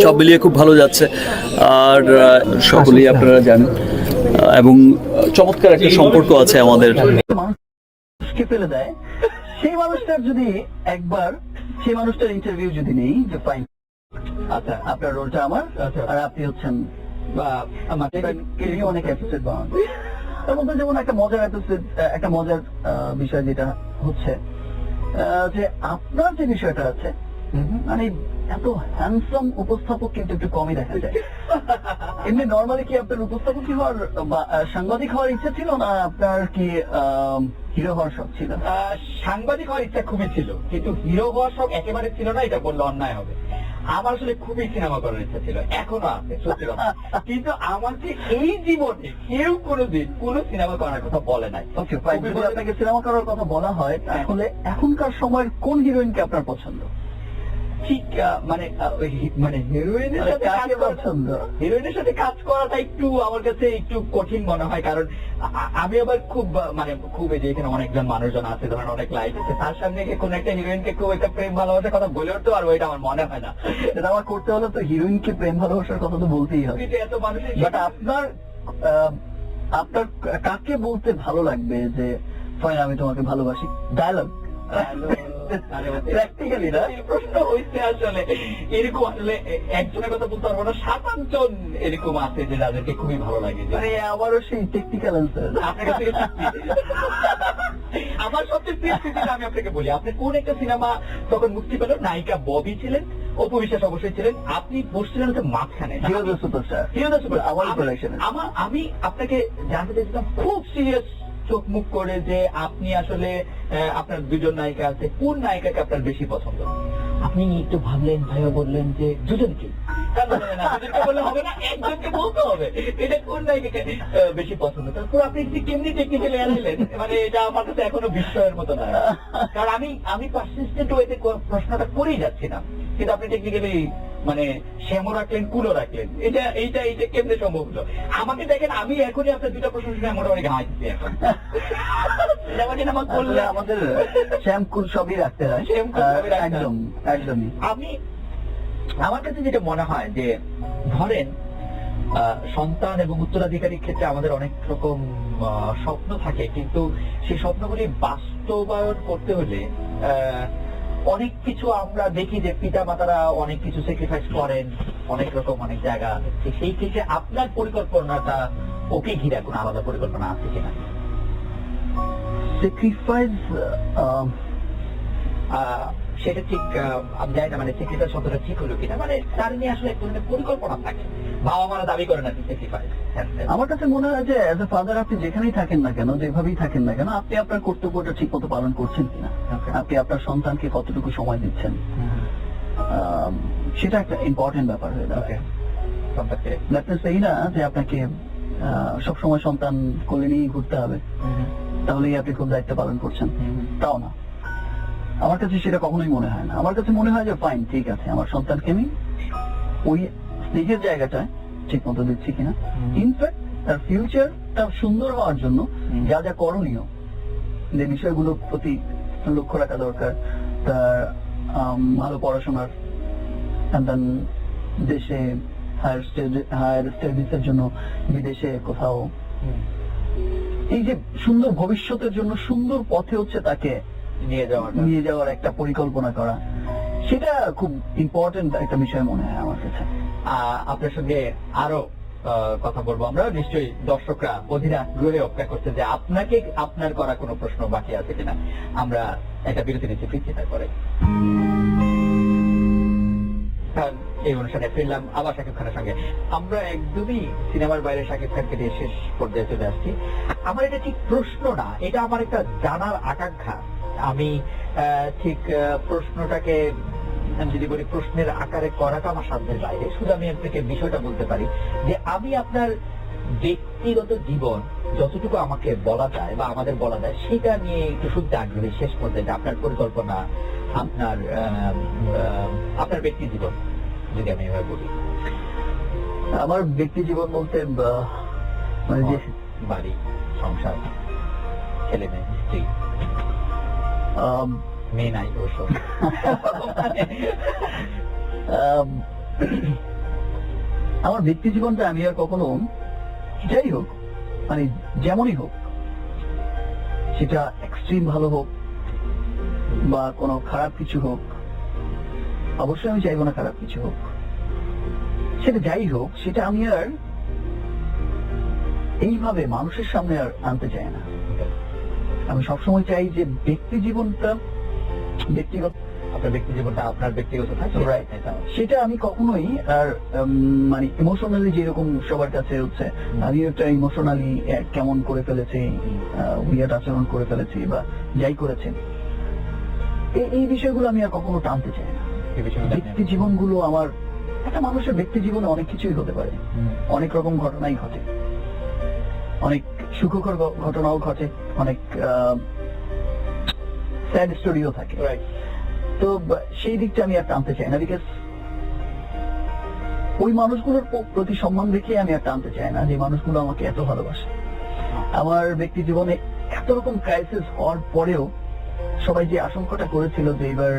সব মিলিয়ে খুব ভালো যাচ্ছে। আর সকলেই আপনারা জানেন। এবং চমৎকার একটা সম্পর্ক আছে আমাদের। মানুষকে ফেলে দেয়। সেই মানুষটার যদি একবার সেই মানুষটার ইন্টারভিউ যদি নেই যে ফাইন আচ্ছা আপনার রোলটা আমার? আর আপনি হচ্ছেন বা আমার কেরিয়ে অনেক এপিসোড বানান তার মধ্যে যেমন একটা মজার এপিসোড একটা মজার বিষয় যেটা হচ্ছে আহ, যে আপনার যে বিষয়টা আছে মানে এত হ্যান্ডসাম উপস্থাপক কিন্তু একটু কমই দেখা যায়। এমনি নর্মালি কি আপনার উপস্থাপক কি হওয়ার বা সাংবাদিক হওয়ার ইচ্ছা ছিল না আপনার কি হিরো হওয়ার শখ ছিল? সাংবাদিক হওয়ার ইচ্ছা খুবই ছিল কিন্তু হিরো হওয়ার সব একেবারে ছিল না এটা বললে অন্যায় হবে। আমার আসলে খুবই সিনেমা করার ইচ্ছা ছিল এখনও আছে সত্যি কথা। কিন্তু আমাকে এই জীবনে কেউ কোনোদিন কোনো সিনেমা করার কথা বলে নাই। যদি আপনাকে সিনেমা করার কথা বলা হয় তাহলে এখনকার সময়ের কোন হিরোইনকে আপনার পছন্দ? ঠিক মানে মানে হিরোইনের মানে সাথে কাজ পছন্দ? হিরোইনের সাথে কাজ করাটা একটু আমার কাছে একটু কঠিন মনে হয় কারণ আমি আবার খুব মানে খুব যে এখানে অনেকজন মানুষজন আছে ধরেন অনেক লাইট আছে তার সামনে কোন একটা হিরোইনকে খুব একটা প্রেম ভালোবাসার কথা বলে উঠতে পারব এটা আমার মনে হয় না। এটা আমার করতে হলে তো হিরোইনকে প্রেম ভালোবাসার কথা তো বলতেই হবে এত মানুষের বাট আপনার আহ, আপনার কাকে বলতে ভালো লাগবে যে ফাইন আমি তোমাকে ভালোবাসি? ডায়লগ প্র্যাকটিক্যালি না? প্রশ্ন হইছে আসলে এরকম আসলে একজনের কথা বলতে পারব না সাত আটজন এরকম আছে যে যাদেরকে খুবই ভালো লাগে। মানে আমারও সেই টেকনিক্যাল অ্যান্সার আপনার কাছে আমার সবচেয়ে প্রিয় স্মৃতিটা আমি আপনাকে বলি আপনি কোন একটা সিনেমা তখন মুক্তি পেল? নায়িকা ববি ছিলেন অপু বিশ্বাস অবশ্যই ছিলেন আপনি বসছিলেন হচ্ছে মাঝখানে। হিরো দ্য সুপারস্টার হিরো আমার আমি- আমার আমি আপনাকে জানতে চাইছিলাম খুব সিরিয়াস চোখ মুখ করে যে আপনি আসলে আপনার দুজন নায়িকা আছে কোন নায়িকাকে আপনার বেশি পছন্দ? আপনি একটু ভাবলেন ভাইয়া বললেন যে না, না কেমনি টেকনিক্যালি এলাইলেন মানে এটা আমার এখনও বিস্ময়ের মতো না। কারণ আমি আমি পারসিস্টেন্ট ওয়েতে প্রশ্নটা করেই যাচ্ছিলাম কিন্তু আপনি টেকনিক্যালি মানে শ্যামও রাখলেন কুলো রাখলেন। এটা এইটা এইটা কেমনে সম্ভব হলো? আমাকে দেখেন আমি এখনই আপনার দুটা প্রশ্ন শুনে এখন আমার আসলে করলে আমাদের শ্যামকুল সবই রাখতে হয়। একদম একদমই। আমি আমার কাছে যেটা মনে হয় যে ধরেন আহ, সন্তান এবং উত্তরাধিকারীর ক্ষেত্রে আমাদের অনেক রকম স্বপ্ন থাকে। কিন্তু সেই স্বপ্নগুলি বাস্তবায়ন করতে হলে আহ, অনেক কিছু আমরা দেখি যে পিতা মাতারা অনেক কিছু স্যাক্রিফাইস করেন, অনেক রকম, অনেক জায়গা সেই ক্ষেত্রে আপনার পরিকল্পনাটা ওকে ঘিরে কোনো আলাদা পরিকল্পনা আছে কিনা? স্যাক্রিফাইস সেটা ঠিক জানি না মানে স্যাক্রিফাইস শব্দটা ঠিক হলো কিনা মানে তার নিয়ে আসলে পরিকল্পনা থাকে। বাবা মারা দাবি করে না স্যাক্রিফাইস আমার কাছে মনে হয় যে অ্যাজ এ ফাদার আপনি যেখানেই থাকেন না কেন যেভাবেই থাকেন না কেন আপনি আপনার কর্তব্যটা ঠিক মতো পালন করছেন কিনা। আপনি আপনার সন্তানকে কতটুকু সময় দিচ্ছেন? আম, সেটা একটা ইম্পর্টেন্ট ব্যাপার হয়ে দাঁড়ায়। মিনস এই না যে আপনাকে সব সময় সন্তান কোলে নিয়ে ঘুরতে হবে। তাহলেই আপনি খুব দায়িত্ব পালন করছেন। তাও না। আমার কাছে সেটা কখনোই মনে হয় না। আমার কাছে মনে হয় যে ফাইন ঠিক আছে আমার সন্তানকে আমি ওই স্টেজের জায়গাটায় ঠিক মতো দিচ্ছি কিনা। ইনফ্যাক্ট তার ফিউচারটা সুন্দর হওয়ার জন্য যা যা করণীয় যে বিষয়গুলোর প্রতি লক্ষ্য রাখা দরকার তার ভালো পড়াশোনার দেশে হায়ার হায়ার স্টাডিজের জন্য বিদেশে কোথাও। এই যে সুন্দর ভবিষ্যতের জন্য সুন্দর পথে হচ্ছে তাকে নিয়ে যাওয়ার নিয়ে যাওয়ার একটা পরিকল্পনা করা, সেটা খুব ইম্পর্টেন্ট একটা বিষয় মনে হয় আমার কাছে। আপনার সঙ্গে আরও কথা বলব আমরা। নিশ্চয়ই দর্শকরা অধীরা ঘুরে অপেক্ষা করছে যে আপনাকে, আপনার করা কোনো প্রশ্ন বাকি আছে কিনা। আমরা একটা বিরতি নিচ্ছি, ফিরছি তারপরে। এই অনুষ্ঠানে ফিরলাম আবার শাকিব খানের সঙ্গে। আমরা একদমই সিনেমার বাইরে শাকিব খানকে দিয়ে শেষ পর্যায়ে চলে আসছি। আমার এটা ঠিক প্রশ্ন না, এটা আমার একটা জানার আকাঙ্ক্ষা। আমি আহ, ঠিক প্রশ্নটাকে যদি বলি প্রশ্নের আকারে করাটা আমার সাধ্যের বাইরে। শুধু আমি আপনাকে বিষয়টা বলতে পারি যে আমি আপনার ব্যক্তিগত জীবন যতটুকু আমাকে বলা যায় বা আমাদের বলা যায় সেটা নিয়ে একটু শুনতে আগ্রহী শেষ পর্যন্ত আপনার পরিকল্পনা আপনার আপনার ব্যক্তি জীবন যদি আমি এভাবে বলি। আমার ব্যক্তি জীবন বলতে মানে যে বাড়ি সংসার ছেলে মেয়ে স্ত্রী। আম, মেয়ে নাই অবশ্য আম, আমার ব্যক্তি জীবনটা আমি আর কখনো যাই হোক মানে যেমনই হোক সেটা এক্সট্রিম ভালো হোক বা কোনো খারাপ কিছু হোক অবশ্যই আমি চাইব না খারাপ কিছু হোক। সেটা যাই হোক সেটা আমি আর এইভাবে মানুষের সামনে আর আনতে চাই না। আমি সবসময় চাই যে ব্যক্তি জীবনটা ব্যক্তিগত আপনার ব্যক্তি জীবনটা আপনার ব্যক্তিগত থাকে সেটা আমি কখনোই আর মানে ইমোশনালি যেরকম সবার কাছে হচ্ছে আমি একটা ইমোশনালি কেমন করে ফেলেছি উইয়ার্ড আচরণ করে ফেলেছি বা যাই করেছেন এই- বিষয়গুলো আমি আর কখনো টানতে চাই না। ব্যক্তি জীবনগুলো আমার একটা মানুষের ব্যক্তি জীবনে অনেক কিছুই হতে পারে। অনেক রকম ঘটনাই ঘটে। অনেক সুখকর ঘটনাও ঘটে। অনেক স্যাড স্টোরিও থাকে। তো সেই দিকটা আমি আর টানতে চাই না বিকজ ওই মানুষগুলোর প্রতি সম্মান রেখে আমি আর টানতে চাই না যে মানুষগুলো আমাকে এত ভালোবাসে। আমার ব্যক্তি জীবনে এত রকম ক্রাইসিস হওয়ার পরেও সবাই যে আশঙ্কাটা করেছিল যে এবার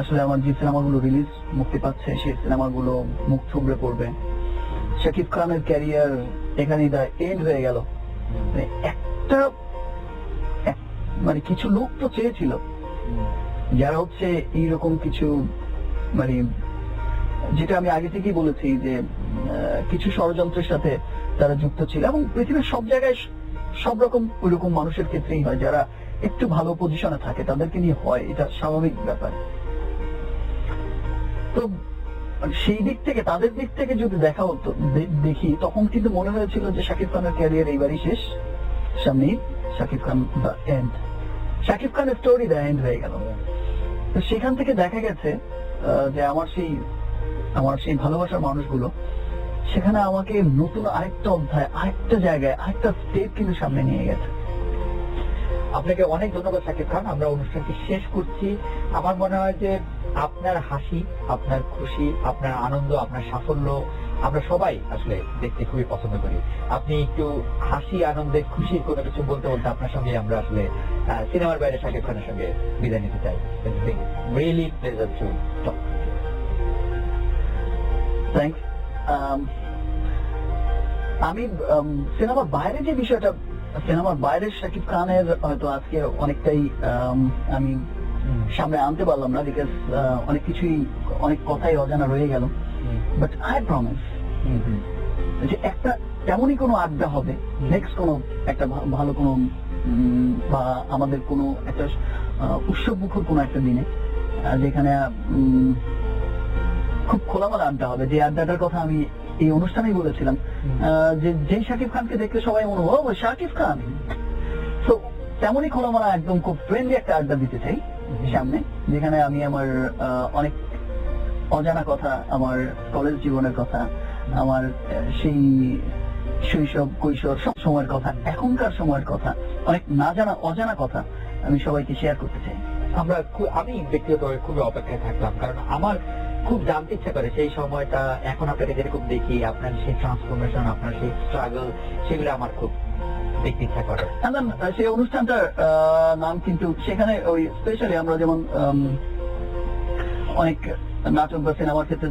আসলে আমার যে সিনেমাগুলো রিলিজ মুক্তি পাচ্ছে সেই সিনেমাগুলো মুখ থুবড়ে পড়বে। শাকিব খানের ক্যারিয়ার এখানেই দা এন্ড হয়ে গেল। মানে একটা মানে কিছু লোক তো চেয়েছিল। যারা হচ্ছে এইরকম কিছু মানে যেটা আমি আগে থেকেই বলেছি যে কিছু ষড়যন্ত্রের সাথে তারা যুক্ত ছিল এবং পৃথিবীর সব জায়গায় সব রকম ওইরকম মানুষের ক্ষেত্রেই হয়। যারা একটু ভালো পজিশনে থাকে, তাদেরকে নিয়ে হয়, এটা স্বাভাবিক ব্যাপার। তো সেই দিক থেকে, তাদের দিক থেকে যদি দেখা হতো দেখি, তখন কিন্তু মনে হয়েছিল যে শাকিব খানের ক্যারিয়ার এইবারই শেষ। সামনে শাকিব খান দ্য এন্ড। শাকিব খানের স্টোরি দ্য এন্ড হয়ে গেল। তো সেখান থেকে দেখা গেছে যে আমার সেই আমার সেই ভালোবাসার মানুষগুলো, সেখানে আমাকে নতুন আরেকটা অধ্যায়, আরেকটা জায়গায়, আরেকটা স্টেপ কিন্তু সামনে নিয়ে গেছে। আপনাকে অনেক ধন্যবাদ শাকিব খান। আমরা অনুষ্ঠানটি শেষ করছি। আমার মনে হয় যে আপনার হাসি আপনার খুশি আপনার আনন্দ আপনার সাফল্য আমরা সবাই আসলে দেখতে খুবই পছন্দ করি। আপনি একটু হাসি আনন্দে খুশির কোনো কিছু বলতে বলতে আপনার সঙ্গে আমরা আসলে সিনেমার বাইরে শাকিব খানের সঙ্গে বিদায় নিতে চাই। Really pleasure to talk thanks আমি সিনেমার বাইরে যে বিষয়টা সিনেমার বাইরে শাকিব খানের হয়তো আজকে অনেকটাই um, আমি সামনে আনতে পারলাম না বিকজ অনেক কিছুই অনেক কথাই অজানা রয়ে গেল। বাট আই প্রমিস যে একটা তেমনই কোনো আড্ডা হবে নেক্সট কোনো একটা ভালো কোনো বা আমাদের কোনো একটা উৎসব মুখর কোনো একটা দিনে যেখানে উম, খুব খোলামেলা আড্ডা হবে। যে আড্ডাটার কথা আমি এই অনুষ্ঠানেই বলেছিলাম আহ, যে যেই শাকিব খানকে দেখলে সবাই মনে হয়, শাকিব খান! তো তেমনই খোলামেলা একদম খুব ফ্রেন্ডলি একটা আড্ডা দিতে চাই। সামনে যেখানে আমি আমার অনেক অজানা কথা আমার কলেজ জীবনের কথা আমার সেই শৈশব কৈশোর সব সময়ের কথা এখনকার সময়ের কথা অনেক না জানা অজানা কথা আমি সবাইকে শেয়ার করতে চাই। আমরা আমি ব্যক্তিগতভাবে খুবই অপেক্ষায় থাকলাম কারণ আমার খুব জানতে ইচ্ছা করে সেই সময়টা এখন আপনাকে যেরকম দেখি আপনার সেই ট্রান্সফরমেশন আপনার সেই স্ট্রাগল সেগুলো আমার খুব দেখতে ইচ্ছা করে And সেই অনুষ্ঠানটার নাম কিন্তু সেখানে ওই স্পেশালি আমরা যেমন অনেক নাটক বা সিনেমার ক্ষেত্রে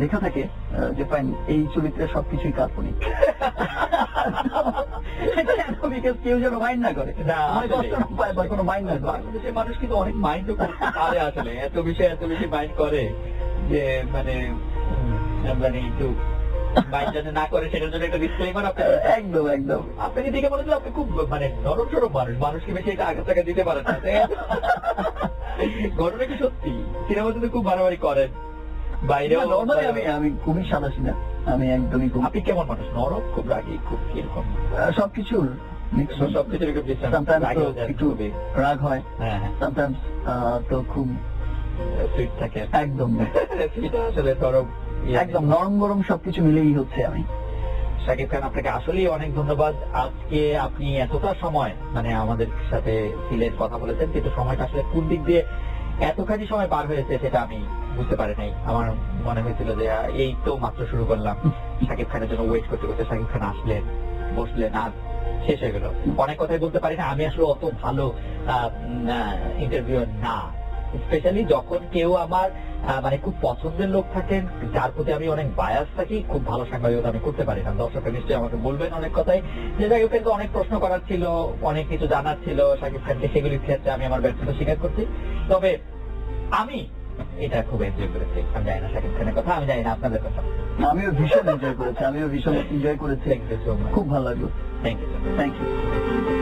লেখা থাকে যে ফাইন এই চরিত্রে সবকিছুই কাল্পনিক। কেউ যেন মাইন্ড না করে। মানে কোনো মাইন্ড না বাংলাদেশের মানুষ কিন্তু অনেক মাইন্ডও করতে পারে আসলে এত বিষয় এত বেশি মাইন্ড করে যে মানে মানে একটু যাতে না করে সেটার জন্য একটা ডিসক্লেমার আপনার একদম একদম। আপনাকে দেখে মনে হচ্ছে আপনি খুব মানে নরম সরম মানুষ। মানুষকে বেশি এটা আঘাত টাকা দিতে পারেন না ঘটনা কি সত্যি? সিনেমাতে তো খুব বাড়াবাড়ি করেন নর্মালি আমি আমি খুবই একদমই খুব আপনি কেমন মানুষ? নরম খুব রাগী খুব কীরকম? সবকিছুর একটু। রাগ হয় হ্যাঁ। হ্যাঁ সামটাইমস তো খুব সুইট থাকে। একদম। আসলে। একদম নরম গরম সবকিছু মিলেই হচ্ছে আমি। শাকিব খান আপনাকে আসলেই অনেক ধন্যবাদ। আজকে আপনি এতটা সময় মানে আমাদের সাথে ছিলেন কথা বলেছেন কিন্তু সময়টা আসলে কোন দিক দিয়ে এতখানি সময় পার হয়েছে সেটা আমি বুঝতে পারি নাই। আমার মনে হয়েছিল যে এই তো মাত্র শুরু করলাম। শাকিব খানের জন্য ওয়েট করতে করতে শাকিব খান আসলেন বসলেন আর শেষ হয়ে গেল। অনেক কথাই বলতে পারি না আমি আসলে অত ভালো ইন্টারভিউ না। স্পেশালি যখন কেউ আমার মানে খুব পছন্দের লোক থাকেন যার প্রতি আমি অনেক বায়াস থাকি খুব ভালো সাংবাদিকতা আমি করতে পারি না। দর্শকরা নিশ্চয়ই আমাকে বলবেন অনেক কথাই। যে শাকিব খানকে অনেক প্রশ্ন করার ছিল অনেক কিছু জানার ছিল শাকিব খানকে সেগুলির ক্ষেত্রে আমি আমার ব্যর্থতা স্বীকার করছি। তবে আমি এটা খুব এনজয় করেছি। আমি জানি না শাকিব খানের কথা আমি জানি না আপনাদের কথা। আমিও ভীষণ এনজয় করেছি আমিও ভীষণ এনজয় করেছি। খুব ভালো লাগল। Thank you thank you